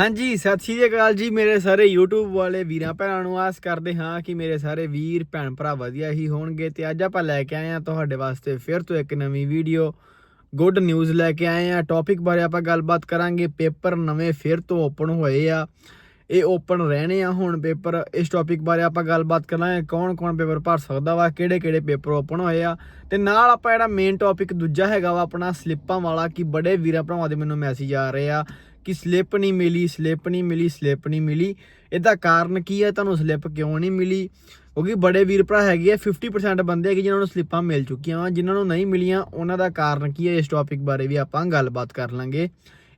ਹਾਂਜੀ, ਸਤਿ ਸ਼੍ਰੀ ਅਕਾਲ ਜੀ ਮੇਰੇ ਸਾਰੇ YouTube ਵਾਲੇ ਵੀਰਾਂ ਭੈਣਾਂ ਨੂੰ। ਆਸ ਕਰਦੇ ਹਾਂ ਕਿ ਮੇਰੇ ਸਾਰੇ ਵੀਰ, ਭੈਣ ਭਰਾ ਵਧੀਆ ਹੀ ਹੋਣਗੇ ਤੇ ਅੱਜ ਆਪਾਂ ਲੈ ਕੇ ਆਏ ਹਾਂ ਤੁਹਾਡੇ ਵਾਸਤੇ ਫਿਰ ਤੋਂ ਇੱਕ ਨਵੀਂ ਵੀਡੀਓ ਗੁੱਡ ਨਿਊਜ਼ ਲੈ ਕੇ ਆਏ ਹਾਂ। ਟੌਪਿਕ ਬਾਰੇ ਆਪਾਂ ਗੱਲਬਾਤ ਕਰਾਂਗੇ। ਪੇਪਰ ਨਵੇਂ ਫਿਰ ਤੋਂ ਓਪਨ ਹੋਏ ਆ। ਇਹ ਓਪਨ ਰਹਿਣੇ ਆ ਹੁਣ ਪੇਪਰ ਇਸ ਟੌਪਿਕ ਬਾਰੇ ਆਪਾਂ ਗੱਲਬਾਤ ਕਰਾਂਗੇ। ਕੌਣ ਕੌਣ ਪੇਪਰ ਭਰ ਸਕਦਾ ਵਾ? ਕਿਹੜੇ ਕਿਹੜੇ ਪੇਪਰ ਓਪਨ ਹੋਏ ਆ? ਤੇ ਨਾਲ ਆਪਾਂ ਜਿਹੜਾ ਮੇਨ ਟੌਪਿਕ ਦੂਜਾ ਹੈਗਾ ਵਾ ਆਪਣਾ ਸਲਿੱਪਾਂ ਵਾਲਾ, ਕਿ ਬੜੇ ਵੀਰਾਂ ਭਰਾਵਾਂ ਦੇ ਮੈਨੂੰ ਮੈਸੇਜ ਆ ਰਹੇ ਆ। ਕਿ ਸਲਿੱਪ ਨਹੀਂ ਮਿਲੀ ਸਲਿੱਪ ਨਹੀਂ ਮਿਲੀ ਸਲਿੱਪ ਨਹੀਂ ਮਿਲੀ। ਇਹਦਾ ਕਾਰਨ ਕੀ ਹੈ? ਤੁਹਾਨੂੰ ਸਲਿੱਪ ਕਿਉਂ ਨਹੀਂ ਮਿਲੀ? ਕਿਉਂਕਿ ਬੜੇ ਵੀਰ ਭਰਾ ਹੈਗੇ ਆ 50% ਬੰਦੇ ਹੈਗੇ ਜਿਨ੍ਹਾਂ ਨੂੰ ਸਲਿੱਪਾਂ ਮਿਲ ਚੁੱਕੀਆਂ ਵਾ ਜਿਨ੍ਹਾਂ ਨੂੰ ਨਹੀਂ ਮਿਲੀਆਂ, ਉਹਨਾਂ ਦਾ ਕਾਰਨ ਕੀ ਹੈ? ਇਸ ਟੌਪਿਕ ਬਾਰੇ ਵੀ ਆਪਾਂ ਗੱਲਬਾਤ ਕਰ ਲਾਂਗੇ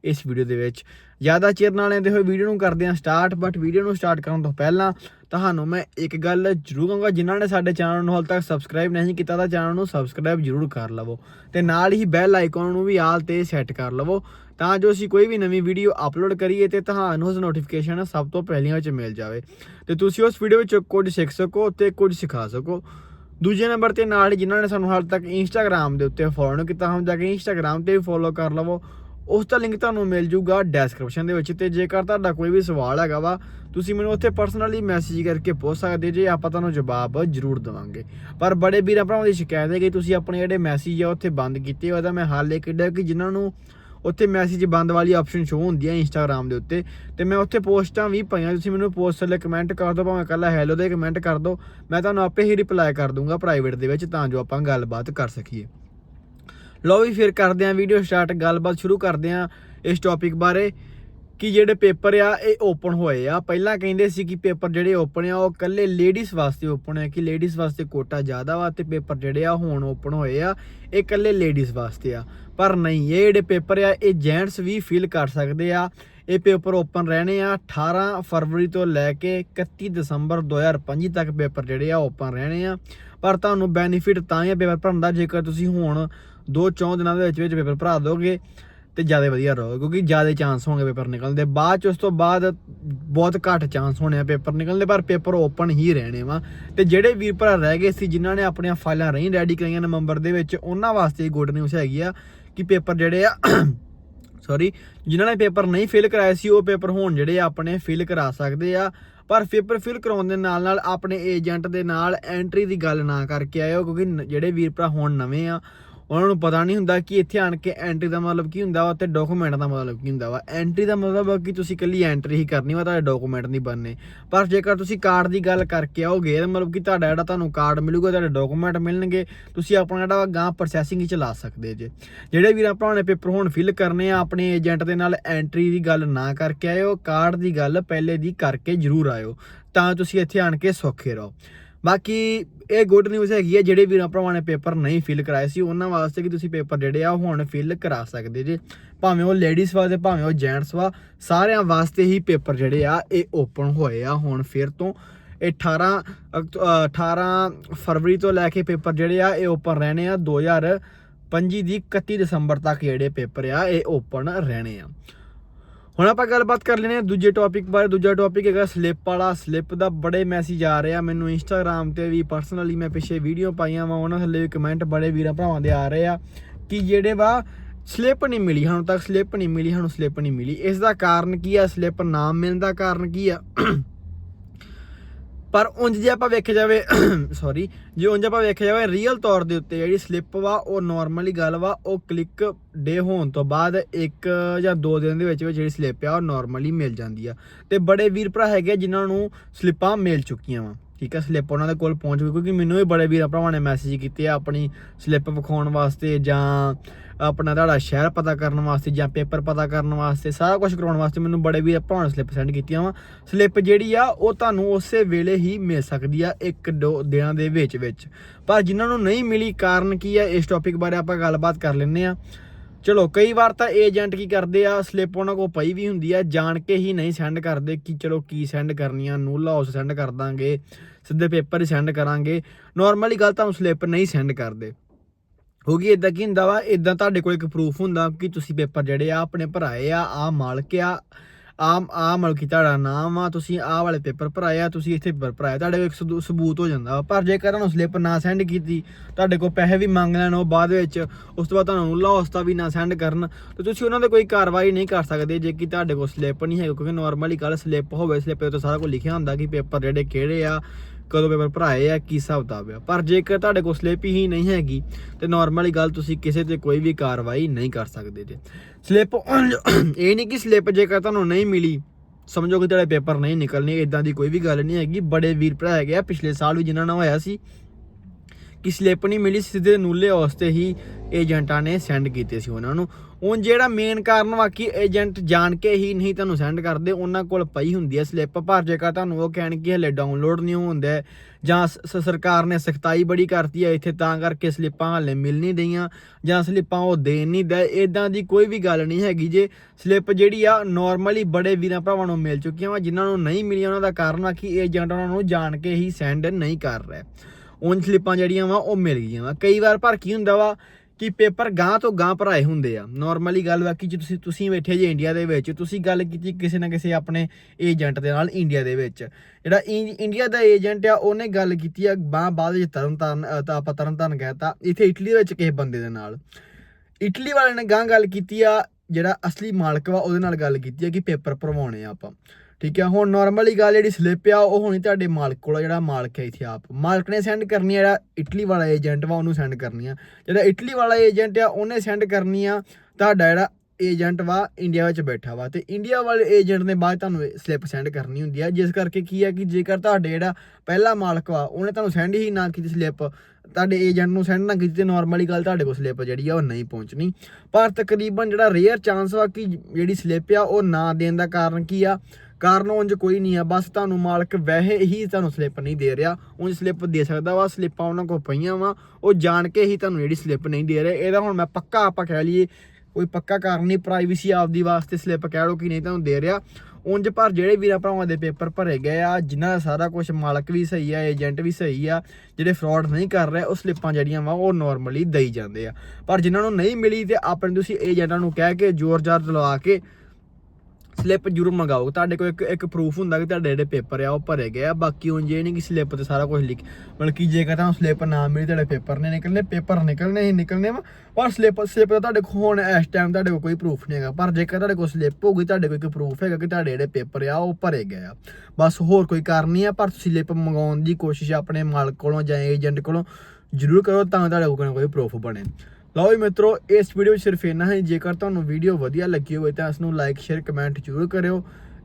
ਇਸ ਵੀਡੀਓ ਦੇ ਵਿੱਚ। ਜ਼ਿਆਦਾ ਚਿਰ ਨਾਲ ਲੈਂਦੇ ਹੋਏ ਵੀਡੀਓ ਨੂੰ ਕਰਦੇ ਹਾਂ ਸਟਾਰਟ ਬਟ ਵੀਡੀਓ ਨੂੰ ਸਟਾਰਟ ਕਰਨ ਤੋਂ ਪਹਿਲਾਂ ਤੁਹਾਨੂੰ ਮੈਂ ਇੱਕ ਗੱਲ ਜ਼ਰੂਰ ਕਹਾਂਗਾ, ਜਿਨ੍ਹਾਂ ਨੇ ਸਾਡੇ ਚੈਨਲ ਨੂੰ ਹਾਲ ਤੱਕ ਸਬਸਕ੍ਰਾਈਬ ਨਹੀਂ ਕੀਤਾ ਤਾਂ ਚੈਨਲ ਨੂੰ ਸਬਸਕ੍ਰਾਈਬ ਜ਼ਰੂਰ ਕਰ ਲਵੋ ਤੇ ਨਾਲ ਹੀ ਬੈਲ ਆਈਕਨ ਨੂੰ ਵੀ ਆਲ ਤੇ ਸੈੱਟ ਕਰ ਲਵੋ। ਤਾਂ ਜੋ ਅਸੀਂ ਕੋਈ ਵੀ ਨਵੀਂ ਵੀਡੀਓ ਅਪਲੋਡ ਕਰੀਏ ਤੇ ਤੁਹਾਨੂੰ ਉਸ ਨੋਟੀਫਿਕੇਸ਼ਨ ਸਭ ਤੋਂ ਪਹਿਲੀਆਂ ਵਿੱਚ ਮਿਲ ਜਾਵੇ। ਤੇ ਤੁਸੀਂ ਉਸ ਵੀਡੀਓ ਵਿੱਚ ਕੁਝ ਸਿੱਖ ਸਕੋ ਤੇ ਕੁਝ ਸਿਖਾ ਸਕੋ। ਦੂਜੇ ਨੰਬਰ ਤੇ ਨਾਲ ਹੀ ਜਿਨ੍ਹਾਂ ਨੇ ਸਾਨੂੰ ਹਾਲ ਤੱਕ ਇੰਸਟਾਗ੍ਰam ਦੇ ਉੱਤੇ ਫੋਲੋ ਕੀਤਾ ਹੁਣ ਜਾ ਕੇ ਇੰਸਟਾਗ੍ਰam ਤੇ ਵੀ ਫੋਲੋ ਕਰ ਲਵੋ। ਉਸ ਦਾ ਲਿੰਕ ਤੁਹਾਨੂੰ ਮਿਲ ਜੂਗਾ ਡੈਸਕ੍ਰਿਪਸ਼ਨ ਦੇ ਵਿੱਚ ਤੇ ਜੇਕਰ ਤੁਹਾਡਾ ਕੋਈ ਵੀ ਸਵਾਲ ਹੈਗਾ ਵਾ, ਤੁਸੀਂ ਮੈਨੂੰ ਉੱਥੇ ਪਰਸਨਲੀ ਮੈਸੇਜ ਕਰਕੇ ਪੁੱਛ ਸਕਦੇ ਜੇ, ਆਪਾਂ ਤੁਹਾਨੂੰ ਜਵਾਬ ਜ਼ਰੂਰ ਦਵਾਂਗੇ। ਪਰ ਬੜੇ ਵੀਰਾਂ ਭਰਾਵਾਂ ਦੀ ਸ਼ਿਕਾਇਤ ਹੈ ਕਿ ਤੁਸੀਂ ਆਪਣੇ ਜਿਹੜੇ ਮੈਸੇਜ ਆ, ਉੱਥੇ ਬੰਦ ਕੀਤੇ ਹੋਏ ਤਾਂ ਮੈਂ ਹਾਲੇ ਕਿੱਡਾ ਕਿ ਜਿਨ੍ਹਾਂ ਨੂੰ ਉੱਥੇ ਮੈਸੇਜ ਬੰਦ ਵਾਲੀ ਆਪਸ਼ਨ ਸ਼ੋ ਹੁੰਦੀ ਹੈ ਇੰਸਟਾਗ੍ਰam ਦੇ ਉੱਤੇ। ਤੇ ਮੈਂ ਉੱਥੇ ਪੋਸਟਾਂ ਵੀ ਪਾਈਆਂ, ਤੁਸੀਂ ਮੈਨੂੰ ਪੋਸਟ ਥੱਲੇ ਕਮੈਂਟ ਕਰ ਦਿਓ, ਭਾਵੇਂ ਕੱਲਾ ਹੈਲੋ ਦੇ ਕਮੈਂਟ ਕਰ ਦਿਓ। ਮੈਂ ਤੁਹਾਨੂੰ ਆਪੇ ਹੀ ਰਿਪਲਾਈ ਕਰ ਦੂੰਗਾ ਪ੍ਰਾਈਵੇਟ ਦੇ ਵਿੱਚ, ਤਾਂ ਜੋ ਆਪਾਂ ਗੱਲਬਾਤ ਕਰ ਸਕੀਏ। ਲਓ ਵੀ ਫਿਰ ਕਰਦੇ ਆਂ ਵੀਡੀਓ ਸਟਾਰਟ ਗੱਲਬਾਤ ਸ਼ੁਰੂ ਕਰਦੇ ਆਂ ਇਸ ਟੌਪਿਕ ਬਾਰੇ। ਕਿ ਜਿਹੜੇ ਪੇਪਰ ਆ, ਇਹ ਓਪਨ ਹੋਏ ਆ। ਪਹਿਲਾਂ ਕਹਿੰਦੇ ਸੀ ਕਿ ਪੇਪਰ ਜਿਹੜੇ ਓਪਨ ਆ, ਉਹ ਕੱਲੇ ਲੇਡੀਜ਼ ਵਾਸਤੇ ਓਪਨ ਆ, ਕਿ ਲੇਡੀਜ਼ ਵਾਸਤੇ ਕੋਟਾ ਜ਼ਿਆਦਾ ਵਾ ਤੇ ਪੇਪਰ ਜਿਹੜੇ ਆ ਹੁਣ ਓਪਨ ਹੋਏ ਆ, ਇਹ ਕੱਲੇ ਲੇਡੀਜ਼ ਵਾਸਤੇ ਆ। ਪਰ ਨਹੀਂ, ਇਹ ਜਿਹੜੇ ਪੇਪਰ ਆ, ਇਹ ਜੈਂਟਸ ਵੀ ਫਿਲ ਕਰ ਸਕਦੇ ਆ। ਇਹ ਪੇਪਰ ਓਪਨ ਰਹਿਣੇ ਆ 18 ਫਰਵਰੀ ਤੋਂ ਲੈ ਕੇ 31 ਦਸੰਬਰ 2025 ਤੱਕ ਪੇਪਰ ਜਿਹੜੇ ਆ ਓਪਨ ਰਹਿਣੇ ਆ। ਪਰ ਤੁਹਾਨੂੰ ਬੈਨੀਫਿਟ ਤਾਂ ਹੀ ਆ ਪੇਪਰ ਭਰਨ ਦਾ, ਜੇਕਰ ਤੁਸੀਂ ਹੁਣ ਦੋ ਚੌਂ ਦਿਨਾਂ ਦੇ ਵਿੱਚ ਵਿੱਚ ਪੇਪਰ ਭਰਾ ਦੋਗੇ। ਤੇ ਜ਼ਿਆਦਾ ਵਧੀਆ ਰਹੋ, ਕਿਉਂਕਿ ਜ਼ਿਆਦਾ ਚਾਂਸ ਹੋਣਗੇ ਪੇਪਰ ਨਿਕਲਣ ਦੇ। ਬਾਅਦ ਚ ਉਸ ਤੋਂ ਬਾਅਦ ਬਹੁਤ ਘੱਟ ਚਾਂਸ ਹੋਣੇ ਆ ਪੇਪਰ ਨਿਕਲਣ ਦੇ, ਪਰ ਪੇਪਰ ਓਪਨ ਹੀ ਰਹਿਣੇ ਵਾ। ਤੇ ਜਿਹੜੇ ਵੀਰ ਭਰਾ ਰਹਿ ਗਏ ਸੀ, ਜਿਨ੍ਹਾਂ ਨੇ ਆਪਣੀਆਂ ਫਾਈਲਾਂ ਰਹੀ ਰੈਡੀ ਕਰਾਈਆਂ ਨਵੰਬਰ ਦੇ ਵਿੱਚ, ਉਹਨਾਂ ਵਾਸਤੇ ਗੁੱਡ ਨਿਊਜ਼ ਹੈਗੀ ਆ ਕਿ ਪੇਪਰ ਜਿਹੜੇ ਆ ਸੌਰੀ ਜਿਨ੍ਹਾਂ ਨੇ ਪੇਪਰ ਨਹੀਂ ਫਿਲ ਕਰਾਏ ਸੀ, ਉਹ ਪੇਪਰ ਹੁਣ ਜਿਹੜੇ ਆ ਆਪਣੇ ਫਿਲ ਕਰਾ ਸਕਦੇ ਆ। ਪਰ ਪੇਪਰ ਫਿਲ ਕਰਾਉਣ ਦੇ ਨਾਲ ਨਾਲ ਆਪਣੇ ਏਜੰਟ ਦੇ ਨਾਲ ਐਂਟਰੀ ਦੀ ਗੱਲ ਨਾ ਕਰਕੇ ਆਇਓ, ਕਿਉਂਕਿ ਜਿਹੜੇ ਵੀਰ ਭਰਾ ਹੁਣ ਨਵੇਂ ਆ ਉਹਨਾਂ ਨੂੰ ਪਤਾ ਨਹੀਂ ਹੁੰਦਾ ਕਿ ਇੱਥੇ ਆਣ ਕੇ ਐਂਟਰੀ ਦਾ ਮਤਲਬ ਕੀ ਹੁੰਦਾ ਵਾ ਤੇ ਡਾਕੂਮੈਂਟ ਦਾ ਮਤਲਬ ਕੀ ਹੁੰਦਾ ਵਾ। ਐਂਟਰੀ ਦਾ ਮਤਲਬ ਆ ਕਿ ਤੁਸੀਂ ਇਕੱਲੀ ਐਂਟਰੀ ਹੀ ਕਰਨੀ ਵਾ, ਤੁਹਾਡੇ ਡਾਕੂਮੈਂਟ ਨਹੀਂ ਬਣਨੇ। ਪਰ ਜੇਕਰ ਤੁਸੀਂ ਕਾਰਡ ਦੀ ਗੱਲ ਕਰਕੇ ਆਓਗੇ ਤਾਂ ਮਤਲਬ ਕਿ ਤੁਹਾਡਾ ਜਿਹੜਾ ਤੁਹਾਨੂੰ ਕਾਰਡ ਮਿਲੂਗਾ, ਤੁਹਾਡੇ ਡਾਕੂਮੈਂਟ ਮਿਲਣਗੇ, ਤੁਸੀਂ ਆਪਣਾ ਜਿਹੜਾ ਵਾ ਗਾਂ ਪ੍ਰੋਸੈਸਿੰਗ ਹੀ ਚਲਾ ਸਕਦੇ ਜੇ। ਜਿਹੜੇ ਵੀਰ ਭਰਾਵਾਂ ਨੇ ਪੇਪਰ ਹੁਣ ਫਿਲ ਕਰਨੇ ਆ, ਆਪਣੇ ਏਜੰਟ ਦੇ ਨਾਲ ਐਂਟਰੀ ਦੀ ਗੱਲ ਨਾ ਕਰਕੇ ਆਇਓ ਕਾਰਡ ਦੀ ਗੱਲ ਪਹਿਲੇ ਦੀ ਕਰਕੇ ਜ਼ਰੂਰ ਆਇਓ, ਤਾਂ ਤੁਸੀਂ ਇੱਥੇ ਆਣ ਕੇ ਸੌਖੇ ਰਹੋ। ਬਾਕੀ ਇਹ ਗੁੱਡ ਨਿਊਜ਼ ਹੈਗੀ ਹੈ ਜਿਹੜੇ ਵੀਰਾਂ ਭਰਾਵਾਂ ਨੇ ਪੇਪਰ ਨਹੀਂ ਫਿਲ ਕਰਾਏ ਸੀ ਉਹਨਾਂ ਵਾਸਤੇ ਕਿ ਤੁਸੀਂ ਪੇਪਰ ਜਿਹੜੇ ਆ ਉਹ ਹੁਣ ਫਿਲ ਕਰਾ ਸਕਦੇ ਜੇ। ਭਾਵੇਂ ਉਹ ਲੇਡੀਜ਼ ਵਾ ਤੇ ਭਾਵੇਂ ਉਹ ਜੈਂਟਸ ਵਾ ਸਾਰਿਆਂ ਵਾਸਤੇ ਹੀ ਪੇਪਰ ਜਿਹੜੇ ਆ ਇਹ ਓਪਨ ਹੋਏ ਆ ਹੁਣ ਫਿਰ ਤੋਂ। ਇਹ 18 ਅਕਤ- ਅ, 18 ਫਰਵਰੀ ਤੋਂ ਲੈ ਕੇ ਪੇਪਰ ਜਿਹੜੇ ਆ ਇਹ ਓਪਨ ਰਹਿਣੇ ਆ। 2025 ਦੀ 31 ਦਸੰਬਰ ਤੱਕ ਜਿਹੜੇ ਪੇਪਰ ਆ ਇਹ ਓਪਨ ਰਹਿਣੇ ਆ। ਹੁਣ ਆਪਾਂ ਗੱਲਬਾਤ ਕਰ ਲੈਨੇ ਆ ਦੂਜੇ ਟੌਪਿਕ ਬਾਰੇ। ਦੂਜਾ ਟੌਪਿਕ ਹੈਗਾ ਸਲਿੱਪ ਵਾਲਾ। ਸਲਿੱਪ ਦਾ ਬੜੇ ਮੈਸੇਜ ਆ ਰਹੇ ਆ ਮੈਨੂੰ ਇੰਸਟਾਗ੍ਰam ਤੇ ਵੀ। ਪਰਸਨਲੀ ਮੈਂ ਪਿੱਛੇ ਵੀਡੀਓ ਪਾਈਆਂ ਵਾ, ਉਹਨਾਂ ਥੱਲੇ ਵੀ ਕਮੈਂਟ ਬੜੇ ਵੀਰਾਂ ਭਰਾਵਾਂ ਦੇ ਆ ਰਹੇ ਆ ਕਿ ਜਿਹੜੇ ਵਾ ਸਲਿੱਪ ਨਹੀਂ ਮਿਲੀ, ਹੁਣ ਤੱਕ ਸਲਿੱਪ ਨਹੀਂ ਮਿਲੀ ਸਾਨੂੰ ਸਲਿੱਪ ਨਹੀਂ ਮਿਲੀ। ਇਸ ਦਾ ਕਾਰਨ ਕੀ ਆ? ਸਲਿੱਪ ਨਾ ਮਿਲਣ ਦਾ ਕਾਰਨ ਕੀ ਆ? ਪਰ ਉਂਝ ਜੇ ਆਪਾਂ ਵੇਖਿਆ ਜਾਵੇ ਸੌਰੀ ਜੇ ਉਂਝ ਆਪਾਂ ਵੇਖਿਆ ਜਾਵੇ ਰੀਅਲ ਤੌਰ ਦੇ ਉੱਤੇ ਜਿਹੜੀ ਸਲਿੱਪ ਵਾ, ਉਹ ਨਾਰਮਲੀ ਗੱਲ ਵਾ, ਉਹ ਕਲਿੱਕ ਡੇ ਹੋਣ ਤੋਂ ਬਾਅਦ ਇੱਕ ਜਾਂ ਦੋ ਦਿਨ ਦੇ ਵਿੱਚ ਵਿੱਚ ਜਿਹੜੀ ਸਲਿੱਪ ਆ, ਉਹ ਨਾਰਮਲੀ ਮਿਲ ਜਾਂਦੀ ਆ। ਤੇ ਬੜੇ ਵੀਰ ਭਰਾ ਹੈਗੇ ਆ ਜਿਨ੍ਹਾਂ ਨੂੰ ਸਲਿੱਪਾਂ ਮਿਲ ਚੁੱਕੀਆਂ ਵਾ। ਠੀਕ ਹੈ ਸਲਿੱਪ ਉਹਨਾਂ ਦੇ ਕੋਲ ਪਹੁੰਚ ਗਈ, ਕਿਉਂਕਿ ਮੈਨੂੰ ਵੀ ਬੜੇ ਵੀਰ ਭਰਾਵਾਂ ਨੇ ਮੈਸੇਜ ਕੀਤੇ ਆ ਆਪਣੀ ਸਲਿੱਪ ਵਿਖਾਉਣ ਵਾਸਤੇ ਜਾਂ ਆਪਣਾ ਤੁਹਾਡਾ ਸ਼ਹਿਰ ਪਤਾ ਕਰਨ ਵਾਸਤੇ ਜਾਂ ਪੇਪਰ ਪਤਾ ਕਰਨ ਵਾਸਤੇ, ਸਾਰਾ ਕੁਝ ਕਰਾਉਣ ਵਾਸਤੇ ਮੈਨੂੰ ਬੜੇ ਵੀਰ ਭਰਾਵਾਂ ਨੇ ਸਲਿੱਪ ਸੈਂਡ ਕੀਤੀਆਂ ਵਾ। ਸਲਿੱਪ ਜਿਹੜੀ ਆ, ਉਹ ਤੁਹਾਨੂੰ ਉਸੇ ਵੇਲੇ ਹੀ ਮਿਲ ਸਕਦੀ ਆ ਇੱਕ ਦੋ ਦਿਨਾਂ ਦੇ ਵਿੱਚ ਵਿੱਚ। ਪਰ ਜਿਨ੍ਹਾਂ ਨੂੰ ਨਹੀਂ ਮਿਲੀ ਕਾਰਨ ਕੀ ਆ, ਇਸ ਟੌਪਿਕ ਬਾਰੇ ਆਪਾਂ ਗੱਲਬਾਤ ਕਰ ਲੈਂਦੇ ਆ। ਚਲੋ, ਕਈ ਵਾਰ ਤਾਂ ਏਜੰਟ ਕੀ ਕਰਦੇ ਆ ਸਲਿੱਪ ਉਹਨਾਂ ਕੋਲ ਪਈ ਵੀ ਹੁੰਦੀ ਆ, ਜਾਣ ਕੇ ਹੀ ਨਹੀਂ ਸੈਂਡ ਕਰਦੇ ਕਿ ਚਲੋ ਕੀ ਸੈਂਡ ਕਰਨੀ ਆ ਨੂਲਾ ਹਾਊਸ ਸੈਂਡ ਕਰ ਦਾਂਗੇ, ਸਿੱਧੇ ਪੇਪਰ ਹੀ ਸੈਂਡ ਕਰਾਂਗੇ। ਨਾਰਮਲੀ ਗੱਲ ਤਾਂ ਉਹ ਸਲਿੱਪ ਨਹੀਂ ਸੈਂਡ ਕਰਦੇ। ਹੋ ਗਈ ਇਦਾਂ ਕੀ ਹੁੰਦਾ ਵਾ ਇਦਾਂ ਤੁਹਾਡੇ ਕੋਲ ਇੱਕ ਪ੍ਰੂਫ ਹੁੰਦਾ ਕਿ ਤੁਸੀਂ ਪੇਪਰ ਜਿਹੜੇ ਆ, ਆਪਣੇ ਭਰਾਏ ਆ ਆ ਮਾਲਕ ਆ ਆਮ ਆ ਮਤਲਬ ਕਿ ਤੁਹਾਡਾ ਨਾਮ ਆ, ਤੁਸੀਂ ਆਹ ਵਾਲੇ ਪੇਪਰ ਭਰਾਏ ਆ, ਤੁਸੀਂ ਇੱਥੇ ਪੇਪਰ ਭਰਾਇਆ ਤੁਹਾਡੇ ਕੋਲ ਇੱਕ ਸਬੂ- ਸਬੂਤ ਹੋ ਜਾਂਦਾ ਵਾ। ਪਰ ਜੇਕਰ ਤੁਹਾਨੂੰ ਸਲਿੱਪ ਨਾ ਸੈਂਡ ਕੀਤੀ, ਤੁਹਾਡੇ ਕੋਲ ਪੈਸੇ ਵੀ ਮੰਗ ਲੈਣ, ਉਹ ਬਾਅਦ ਵਿੱਚ ਉਸ ਤੋਂ ਬਾਅਦ ਤੁਹਾਨੂੰ ਲਾਸ ਦਾ ਵੀ ਨਾ ਸੈਂਡ ਕਰਨ, ਤੇ ਤੁਸੀਂ ਉਹਨਾਂ ਤੇ ਕੋਈ ਕਾਰਵਾਈ ਨਹੀਂ ਕਰ ਸਕਦੇ ਜੇ ਕਿ ਤੁਹਾਡੇ ਕੋਲ ਸਲਿੱਪ ਨਹੀਂ ਹੈ ਕਿਉਂਕਿ ਨਾਰਮਲੀ ਕੱਲ ਸਲਿੱਪ ਹੋਵੇ, ਸਲਿੱਪ ਤੇ ਸਾਰਾ ਕੁਝ ਲਿਖਿਆ ਹੁੰਦਾ ਕਿ ਪੇਪਰ ਜਿਹੜੇ ਕਿਹੜੇ ਆ ਕਦੋਂ ਪੇਪਰ ਭਰਾਏ ਆ, ਕੀ ਹਿਸਾਬ ਕਿਤਾਬ ਆ। ਪਰ ਜੇਕਰ ਤੁਹਾਡੇ ਕੋਲ ਸਲਿੱਪ ਹੀ ਨਹੀਂ ਹੈਗੀ, ਤੇ ਨਾਰਮਲੀ ਗੱਲ ਤੁਸੀਂ ਕਿਸੇ ਤੇ ਕੋਈ ਵੀ ਕਾਰਵਾਈ ਨਹੀਂ ਕਰ ਸਕਦੇ ਤੇ ਸਲਿੱਪ ਇਹ ਨਹੀਂ ਕਿ ਸਲਿੱਪ ਜੇਕਰ ਤੁਹਾਨੂੰ ਨਹੀਂ ਮਿਲੀ, ਸਮਝੋ ਕਿ ਤੁਹਾਡੇ ਪੇਪਰ ਨਹੀਂ ਨਿਕਲਣੇ ਇਦਾਂ ਦੀ ਕੋਈ ਵੀ ਗੱਲ ਨਹੀਂ ਹੈਗੀ। ਬੜੇ ਵੀਰ ਭਰਾ ਹੈਗੇ ਆ, ਪਿਛਲੇ ਸਾਲ ਵੀ ਜਿਨ੍ਹਾਂ ਨਾਲ ਹੋਇਆ ਸੀ, ਕਿ ਸਲਿੱਪ ਨਹੀਂ ਮਿਲੀ, ਸਿੱਧੇ ਨੂਲੇ ਵਾਸਤੇ ਹੀ ਏਜੰਟਾਂ ਨੇ ਸੈਂਡ ਕੀਤੇ ਸੀ ਉਹਨਾਂ ਨੂੰ। ਹੁਣ ਜਿਹੜਾ ਮੇਨ ਕਾਰਨ ਵਾ ਕਿ ਏਜੰਟ ਜਾਣ ਕੇ ਹੀ ਨਹੀਂ ਤੁਹਾਨੂੰ ਸੈਂਡ ਕਰਦੇ, ਉਹਨਾਂ ਕੋਲ ਪਈ ਹੁੰਦੀ ਹੈ ਸਲਿੱਪ ਪਰ ਜੇਕਰ ਤੁਹਾਨੂੰ ਉਹ ਕਹਿਣ ਕਿ ਹਲੇ ਡਾਊਨਲੋਡ ਨਹੀਂ ਹੁੰਦਾ ਜਾਂ ਸ- ਸਰਕਾਰ ਨੇ ਸਖਤਾਈ ਬੜੀ ਕਰਤੀ ਹੈ ਇੱਥੇ, ਤਾਂ ਕਰਕੇ ਸਲਿੱਪਾਂ ਹਲੇ ਮਿਲ ਨਹੀਂ ਰਹੀਆਂ, ਜਾਂ ਸਲਿੱਪਾਂ ਉਹ ਦੇਣ ਨਹੀਂ ਦੇ ਇਦਾਂ ਦੀ ਕੋਈ ਵੀ ਗੱਲ ਨਹੀਂ ਹੈਗੀ ਜੇ ਸਲਿੱਪ ਜਿਹੜੀ ਆ ਨਾਰਮਲੀ ਬੜੇ ਵੀਰਾਂ ਭਰਾਵਾਂ ਨੂੰ ਮਿਲ ਚੁੱਕੀਆਂ ਵਾ, ਜਿਨ੍ਹਾਂ ਨੂੰ ਨਹੀਂ ਮਿਲੀਆਂ, ਉਹਨਾਂ ਦਾ ਕਾਰਨ ਆ ਕਿ ਏਜੰਟ ਉਹਨਾਂ ਨੂੰ ਜਾਣ ਕੇ ਹੀ ਸੈਂਡ ਨਹੀਂ ਕਰ ਰਿਹਾ। ਉਨ ਸਲਿੱਪਾਂ ਜਿਹੜੀਆਂ ਵਾ ਉਹ ਮਿਲ ਗਈਆਂ ਵਾ। ਕਈ ਵਾਰ ਪਰ ਕੀ ਹੁੰਦਾ ਵਾ ਕਿ ਪੇਪਰ ਗਾਂ ਤੋਂ ਗਾਂ ਭਰਾਏ ਹੁੰਦੇ ਆ। ਨਾਰਮਲੀ ਗੱਲ ਵਾ ਜੇ ਤੁਸੀਂ ਤੁਸੀਂ ਬੈਠੇ ਜੇ ਇੰਡੀਆ ਦੇ ਵਿੱਚ, ਤੁਸੀਂ ਗੱਲ ਕੀਤੀ ਕਿਸੇ ਨਾ ਕਿਸੇ ਆਪਣੇ ਏਜੰਟ ਦੇ ਨਾਲ ਇੰਡੀਆ ਦੇ ਵਿੱਚ। ਜਿਹੜਾ ਇੰ- ਇੰਡੀਆ ਦਾ ਏਜੰਟ ਆ, ਉਹਨੇ ਗੱਲ ਕੀਤੀ ਆ ਬਾਂ ਬਾਅਦ ਵਿੱਚ ਤਰਨ ਤਾਰਨ ਤਾਂ ਆਪਾਂ ਤਰਨ ਤਾਰਨ ਕਹਿਤਾ ਇੱਥੇ ਇਟਲੀ ਵਿੱਚ ਕਿਸੇ ਬੰਦੇ ਦੇ ਨਾਲ। ਇਟਲੀ ਵਾਲੇ ਨੇ ਗਾਂ ਗੱਲ ਕੀਤੀ ਆ, ਜਿਹੜਾ ਅਸਲੀ ਮਾਲਕ ਵਾ, ਉਹਦੇ ਨਾਲ ਗੱਲ ਕੀਤੀ ਆ ਕਿ ਪੇਪਰ ਭਰਵਾਉਣੇ ਆ ਆਪਾਂ। ਠੀਕ ਹੈ ਹੁਣ ਨਾਰਮਲੀ ਗੱਲ ਜਿਹੜੀ ਸਲਿੱਪ ਆ, ਉਹ ਹੋਣੀ ਤੁਹਾਡੇ ਮਾਲਕ ਕੋਲ ਜਿਹੜਾ ਮਾਲਕ ਹੈ ਇੱਥੇ ਆਪ। ਮਾਲਕ ਨੇ ਸੈਂਡ ਕਰਨੀ ਆ ਜਿਹੜਾ ਇਟਲੀ ਵਾਲਾ ਏਜੰਟ ਵਾ, ਉਹਨੂੰ ਸੈਂਡ ਕਰਨੀ ਆ। ਜਿਹੜਾ ਇਟਲੀ ਵਾਲਾ ਏਜੰਟ ਆ, ਉਹਨੇ ਸੈਂਡ ਕਰਨੀ ਆ ਤੁਹਾਡਾ ਜਿਹੜਾ ਏਜੰਟ ਵਾ ਇੰਡੀਆ ਵਿੱਚ ਬੈਠਾ ਵਾ। ਤੇ ਇੰਡੀਆ ਵਾਲੇ ਏਜੰਟ ਨੇ ਬਾਅਦ ਤੁਹਾਨੂੰ ਸਲਿੱਪ ਸੈਂਡ ਕਰਨੀ ਹੁੰਦੀ ਆ। ਜਿਸ ਕਰਕੇ ਕੀ ਆ ਕਿ ਜੇਕਰ ਤੁਹਾਡੇ ਜਿਹੜਾ ਪਹਿਲਾ ਮਾਲਕ ਵਾ, ਉਹਨੇ ਤੁਹਾਨੂੰ ਸੈਂਡ ਹੀ ਨਾ ਕੀਤੀ ਸਲਿੱਪ ਤੁਹਾਡੇ ਏਜੰਟ ਨੂੰ ਸੈਂਡ ਨਾ ਕੀਤੀ, ਤੇ ਨਾਰਮਲੀ ਗੱਲ ਤੁਹਾਡੇ ਕੋਲ ਸਲਿੱਪ ਜਿਹੜੀ ਆ, ਉਹ ਨਹੀਂ ਪਹੁੰਚਣੀ। ਪਰ ਤਕਰੀਬਨ ਜਿਹੜਾ ਰੇਅਰ ਚਾਂਸ ਵਾ ਕਿ ਜਿਹੜੀ ਸਲਿੱਪ ਆ, ਉਹ ਨਾ ਦੇਣ ਦਾ ਕਾਰਨ ਕੀ ਆ? ਕਾਰਨ ਉਂਝ ਕੋਈ ਨਹੀਂ ਆ, ਬਸ ਤੁਹਾਨੂੰ ਮਾਲਕ ਵੈਸੇ ਹੀ ਤੁਹਾਨੂੰ ਸਲਿੱਪ ਨਹੀਂ ਦੇ ਰਿਹਾ, ਉਂਝ ਸਲਿੱਪ ਦੇ ਸਕਦਾ ਵਾ ਸਲਿੱਪਾਂ ਉਹਨਾਂ ਕੋਲ ਪਈਆਂ ਵਾ, ਉਹ ਜਾਣ ਕੇ ਹੀ ਤੁਹਾਨੂੰ ਜਿਹੜੀ ਸਲਿੱਪ ਨਹੀਂ ਦੇ ਰਿਹਾ, ਇਹਦਾ ਹੁਣ ਮੈਂ ਪੱਕਾ ਆਪਾਂ ਕਹਿ ਲਈਏ, ਕੋਈ ਪੱਕਾ ਕਾਰਨ ਨਹੀਂ ਪ੍ਰਾਈਵੇਸੀ ਆਪਦੀ ਵਾਸਤੇ ਸਲਿੱਪ ਕਹਿ ਲਓ ਕਿ ਨਹੀਂ ਤੁਹਾਨੂੰ ਦੇ ਰਿਹਾ। ਉਂਝ ਪਰ ਜਿਹੜੇ ਵੀਰਾਂ ਭਰਾਵਾਂ ਦੇ ਪੇਪਰ ਭਰੇ ਗਏ ਆ, ਜਿਨ੍ਹਾਂ ਦਾ ਸਾਰਾ ਕੁਝ ਮਾਲਕ ਵੀ ਸਹੀ ਆ, ਏਜੰਟ ਵੀ ਸਹੀ ਆ, ਜਿਹੜੇ ਫਰਾਡ ਨਹੀਂ ਕਰ ਰਹੇ, ਉਹ ਸਲਿੱਪਾਂ ਜਿਹੜੀਆਂ ਵਾ, ਉਹ ਨਾਰਮਲੀ ਦੇਈ ਜਾਂਦੇ ਆ। ਪਰ ਜਿਨ੍ਹਾਂ ਨੂੰ ਨਹੀਂ ਮਿਲੀ ਤੇ ਆਪਣੇ ਤੁਸੀਂ ਏਜੰਟਾਂ ਨੂੰ ਕਹਿ ਕੇ ਜ਼ੋਰ-ਜ਼ਾਰ ਦਿਲਵਾ ਕੇ ਸਲਿੱਪ ਜ਼ਰੂਰ ਮੰਗਾਓ। ਤੁਹਾਡੇ ਕੋਲ ਇੱਕ ਇੱਕ ਪ੍ਰੂਫ ਹੁੰਦਾ ਕਿ ਤੁਹਾਡੇ ਜਿਹੜੇ ਪੇਪਰ ਆ, ਉਹ ਭਰੇ ਗਏ ਆ। ਬਾਕੀ ਹੁਣ ਜੇ ਨਹੀਂ ਕਿ ਸਲਿੱਪ ਤੇ ਸਾਰਾ ਕੁਝ ਲਿਖ ਮਤਲਬ ਕਿ ਜੇਕਰ ਤੁਹਾਨੂੰ ਸਲਿੱਪ ਨਾ ਮਿਲੀ, ਤੁਹਾਡੇ ਪੇਪਰ ਨੇ ਨਿਕਲਨੇ ਪੇਪਰ ਨਿਕਲਨੇ ਹੀ ਨਿਕਲਨੇ ਵਾ। ਪਰ ਸਲਿੱਪ ਸਲਿੱਪ ਦਾ ਤੁਹਾਡੇ ਕੋਲ ਹੁਣ ਇਸ ਟਾਈਮ ਤੁਹਾਡੇ ਕੋਲ ਕੋਈ ਪ੍ਰੂਫ ਨਹੀਂ ਹੈਗਾ। ਪਰ ਜੇਕਰ ਤੁਹਾਡੇ ਕੋਲ ਸਲਿੱਪ ਹੋ ਗਈ ਤੁਹਾਡੇ ਕੋਲ ਇੱਕ ਪ੍ਰੂਫ ਹੈਗਾ ਕਿ ਤੁਹਾਡੇ ਜਿਹੜੇ ਪੇਪਰ ਆ, ਉਹ ਭਰੇ ਗਏ ਆ। ਬਸ ਹੋਰ ਕੋਈ ਕਾਰਨ ਨਹੀਂ ਆ, ਪਰ ਸਲਿੱਪ ਮੰਗਾਉਣ ਦੀ ਕੋਸ਼ਿਸ਼ ਆਪਣੇ ਮਾਲਕ ਕੋਲੋਂ ਜਾਂ ਏਜੰਟ ਕੋਲੋਂ ਜ਼ਰੂਰ ਕਰੋ ਤਾਂ ਤੁਹਾਡੇ ਕੋਲ ਕੋਈ ਨਾ ਕੋਈ ਪ੍ਰੂਫ ਬਣੇ। ਲਓ ਵੀ ਮਿੱਤਰੋ, ਇਸ ਵੀਡੀਓ ਵਿੱਚ ਸਿਰਫ ਇੰਨਾ ਹੀ। ਜੇਕਰ ਤੁਹਾਨੂੰ ਵੀਡੀਓ ਵਧੀਆ ਲੱਗੀ ਹੋਵੇ ਤਾਂ ਇਸ ਨੂੰ ਲਾਈਕ ਸ਼ੇਅਰ ਕਮੈਂਟ ਜ਼ਰੂਰ ਕਰਿਓ।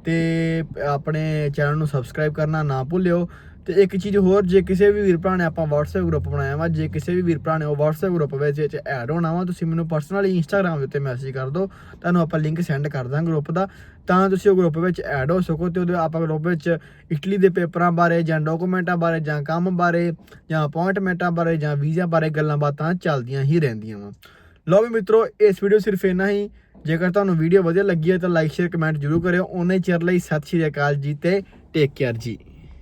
ਤੇ ਆਪਣੇ ਚੈਨਲ ਨੂੰ ਸਬਸਕ੍ਰਾਈਬ ਕਰਨਾ ਨਾ ਭੁੱਲਿਓ। ਤੇ ਇੱਕ ਚੀਜ਼ ਹੋਰ, ਜੇ ਕਿਸੇ ਵੀ ਵੀਰ ਭਰਾ ਨੇ ਆਪਾਂ WhatsApp ਗਰੁੱਪ ਬਣਾਇਆ ਵਾ, ਜੇ ਕਿਸੇ ਵੀ ਵੀਰ ਭਰਾ ਨੇ ਉਹ WhatsApp ਗਰੁੱਪ ਵਿੱਚ ਵਿੱਚ ਐਡ ਹੋਣਾ ਵਾ, ਤੁਸੀਂ ਮੈਨੂੰ ਪਰਸਨਲੀ Instagram ਦੇ ਉੱਤੇ ਮੈਸੇਜ ਕਰ ਦਿਓ, ਤੁਹਾਨੂੰ ਆਪਾਂ ਲਿੰਕ ਸੈਂਡ ਕਰ ਦਾਂਗੇ ਗਰੁੱਪ ਦਾ। ਤਾਂ ਤੁਸੀਂ ਉਹ ਗਰੁੱਪ ਵਿੱਚ ਐਡ ਹੋ ਸਕੋ ਤੇ ਉਹਦੇ ਆਪਾਂ ਗਰੁੱਪ ਵਿੱਚ ਇਟਲੀ ਦੇ ਪੇਪਰਾਂ ਬਾਰੇ ਜਾਂ ਡਾਕੂਮੈਂਟਾਂ ਬਾਰੇ ਜਾਂ ਕੰਮ ਬਾਰੇ ਜਾਂ ਅਪਾਇੰਟਮੈਂਟਾਂ ਬਾਰੇ ਜਾਂ ਵੀਜ਼ਾ ਬਾਰੇ ਗੱਲਾਂ ਬਾਤਾਂ ਚੱਲਦੀਆਂ ਹੀ ਰਹਿੰਦੀਆਂ ਵਾ। ਲਓ ਵੀ ਮਿੱਤਰੋ, ਇਸ ਵੀਡੀਓ ਸਿਰਫ ਇੰਨਾ ਹੀ। ਜੇਕਰ ਤੁਹਾਨੂੰ ਵੀਡੀਓ ਵਧੀਆ ਲੱਗੀ ਹੈ ਤਾਂ ਲਾਈਕ ਸ਼ੇਅਰ ਕਮੈਂਟ ਜ਼ਰੂਰ ਕਰਿਓ। ਉਹਨੇ ਚਿਰ ਲਈ ਸਤਿ ਸ਼੍ਰੀ ਅਕਾਲ ਜੀ ਤੇ ਟੇਕ ਕੇਅਰ ਜੀ।